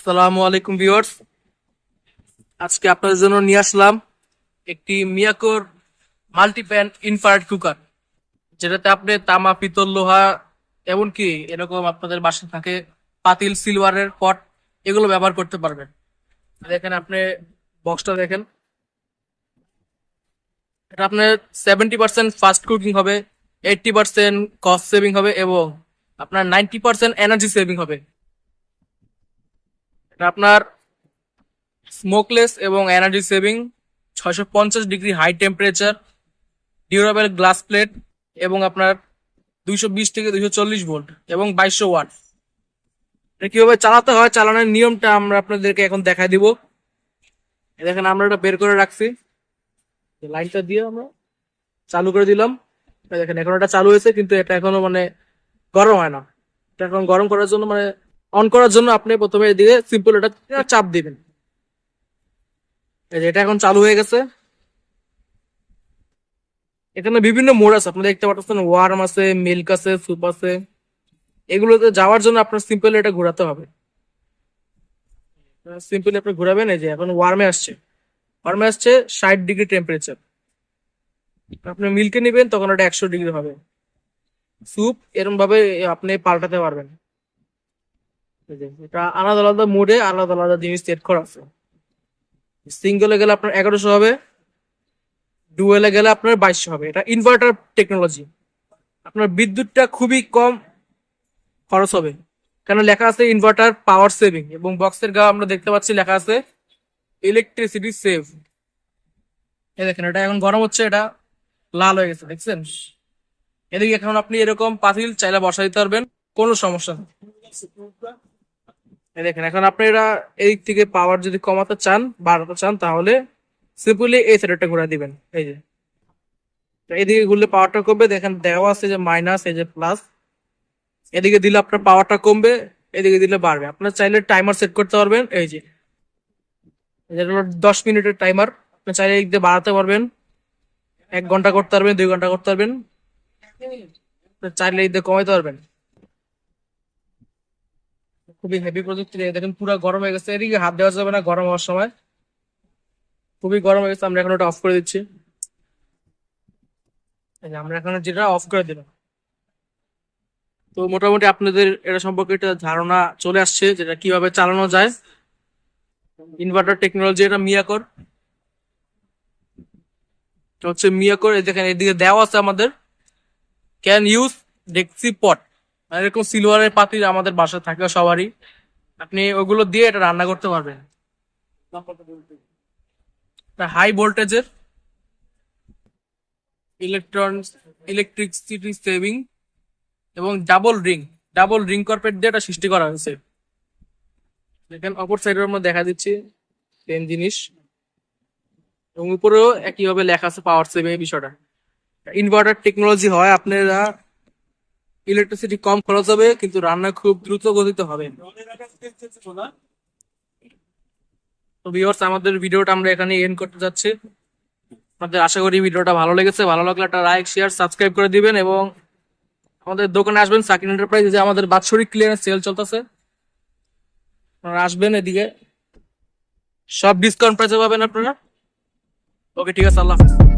আসসালামু আলাইকুম ভিউয়ার্স। আজকে আপনাদের জন্য নিয়ে আসলাম একটি মিয়াকোর মাল্টিপ্যান ইনফ্রারেড কুকার, যেটাতে আপনি তামা, পিতল, লোহা, এমনকি এরকম আপনাদের বাসায় থাকে পাতিল, সিলভারের পট, এগুলো ব্যবহার করতে পারবেন। দেখেন আপনি বক্সটা দেখেন। এটা আপনার সেভেন্টি পার্সেন্ট ফাস্ট কুকিং হবে এইটটি পার্সেন্ট কস্ট সেভিং হবে এবং আপনার নাইনটি পার্সেন্ট এনার্জি সেভিং হবে। আপনার স্মোকলেস এবং এনার্জি সেভিং ছয়শো পঞ্চাশ degree high temperature durable glass plate এবং আপনার দুইশো বিশ থেকে দুইশো চল্লিশ ভোল্ট এবং বাইশশো ওয়াট এটা কীভাবে চালাতে হয়, চালানোর নিয়মটা আমরা আপনাদেরকে এখন দেখাই দিব। দেখেন, আমরা এটা বের করে রাখছি। লাইনটা দিয়ে আমরা চালু করে দিলাম। দেখেন, এখন এটা চালু হয়েছে, কিন্তু এটা এখনও মানে গরম হয় না। এটা এখন গরম করার জন্য মানে অন করার জন্য আপনি প্রথমে এদিকে সিম্পল এটা চাপ দিবেন। এই যে এটা এখন চালু হয়ে গেছে। এখানে বিভিন্ন মোড আছে আপনি দেখতে পাচ্ছেন ওয়ার্ম আছে, মিল্ক আছে, স্যুপ আছে। এগুলোতে যাওয়ার জন্য আপনার সিম্পল এটা ঘোরাতে হবে। সিম্পলি আপনি ঘোরাবেন, এই যে এখন ওয়ার্মে আসছে। ওয়ার্মে আসছে ষাট ডিগ্রি টেম্পারেচার আপনি মিল্কে নেবেন, তখন ওটা একশো ডিগ্রি হবে। স্যুপ এরকম ভাবে আপনি পাল্টাতে পারবেন। এটা আলাদা আলাদা মোডে আলাদা আলাদা জিনিস সেট করা আছে। সিঙ্গেলে গেলে আপনার এগারোশো হবে ডুয়েলে গেলে আপনার বাইশশো হবে। এটা ইনভার্টার টেকনোলজি আপনার বিদ্যুৎটা খুবই কম খরচ হবে। কেন লেখা আছে ইনভার্টার পাওয়ার সেভিং এবং বক্সের গা আমরা দেখতে পাচ্ছি লেখা আছে ইলেকট্রিসিটি সেভ এই দেখেন, এটা এখন গরম হচ্ছে, এটা লাল হয়ে গেছে, দেখছেন? এদিকে এখন আপনি এরকম পাতিল চাইলে বসা দিতে পারবেন, কোনো সমস্যা নেই। দেখেন, এখন আপনি এটা এই থেকে পাওয়ার যদি কমাতে চান, বাড়াতে চান, তাহলে সিম্পলি এই সাইডটা ঘুরে দিবেন। এই যে। এদিকে ঘুরলে পাওয়ারটা কমবে, দেখেন দেওয়া আছে যে মাইনাস এই যে প্লাস এদিকে দিলে আপনার পাওয়ারটা কমবে, এদিকে দিলে বাড়বে। আপনার চাইলে টাইমার সেট করতে পারবেন, এই যে। দশ মিনিটের টাইমার আপনি চাইলে এদিক বাড়াতে পারবেন। এক ঘণ্টা করতে পারবেন, দুই ঘণ্টা করতে পারবেন। চাইলে এদিক কমাইতে পারবেন। খুবই হেভি প্রযুক্তি দেখেন পুরো গরম হয়ে গেছে, এদিকে হাত দেওয়া যাবে না গরম হওয়ার সময়। খুবই গরম হয়ে গেছে, আমরা এখন ওটা অফ করে দিচ্ছি। আমরা এখন যেটা অফ করে দিলাম। তো মোটামুটি আপনাদের এটা সম্পর্কে একটা ধারণা চলে আসছে, যেটা কীভাবে চালানো যায়। ইনভার্টার টেকনোলজি এটা মিয়াকর হচ্ছে মিয়াকর দেখেন এদিকে দেওয়া আছে আমাদের। ক্যান ইউজ ডেক্সি পট এরকম সিলভারের পাতিল আমাদের বাসায় থাকে সবারই। আপনি ওগুলো দিয়ে এটা রান্না করতে পারবেন। হাই ভোল্টেজের ইলেকট্রন ইলেকট্রিসিটি সেভিং এবং ডাবল রিং ডাবল রিং কর্পেট দিয়ে এটা সৃষ্টি করা হয়েছে। দেখেন, অপর সাইডের আমরা দেখা দিচ্ছি সেম জিনিস। এবং উপরেও একইভাবে লেখা আছে পাওয়ার সেভিং এই বিষয়টা। ইনভার্টার টেকনোলজি হয় আপনারা ইলেকট্রিসিটি কম খরচ হবে, কিন্তু রান্না খুব দ্রুত গতিতে হবে। তো ভিউয়ার্স আমাদের ভিডিওটা আমরা এখানে এন্ড করতে যাচ্ছি। আপনাদের আশা করি ভিডিওটা ভালো লেগেছে। ভালো লাগলে একটা লাইক শেয়ার সাবস্ক্রাইব করে দিবেন এবং আমাদের দোকানে আসবেন সাকিন এন্টারপ্রাইজ যে আমাদের বাৎসরিক ক্লিয়ারেন্স সেল চলতেছে। আপনারা আসবেন এদিকে। সব ডিসকাউন্ট প্রাইসে পাবেন আপনারা। ওকে, ঠিক আছে, আল্লাহ হাফেজ।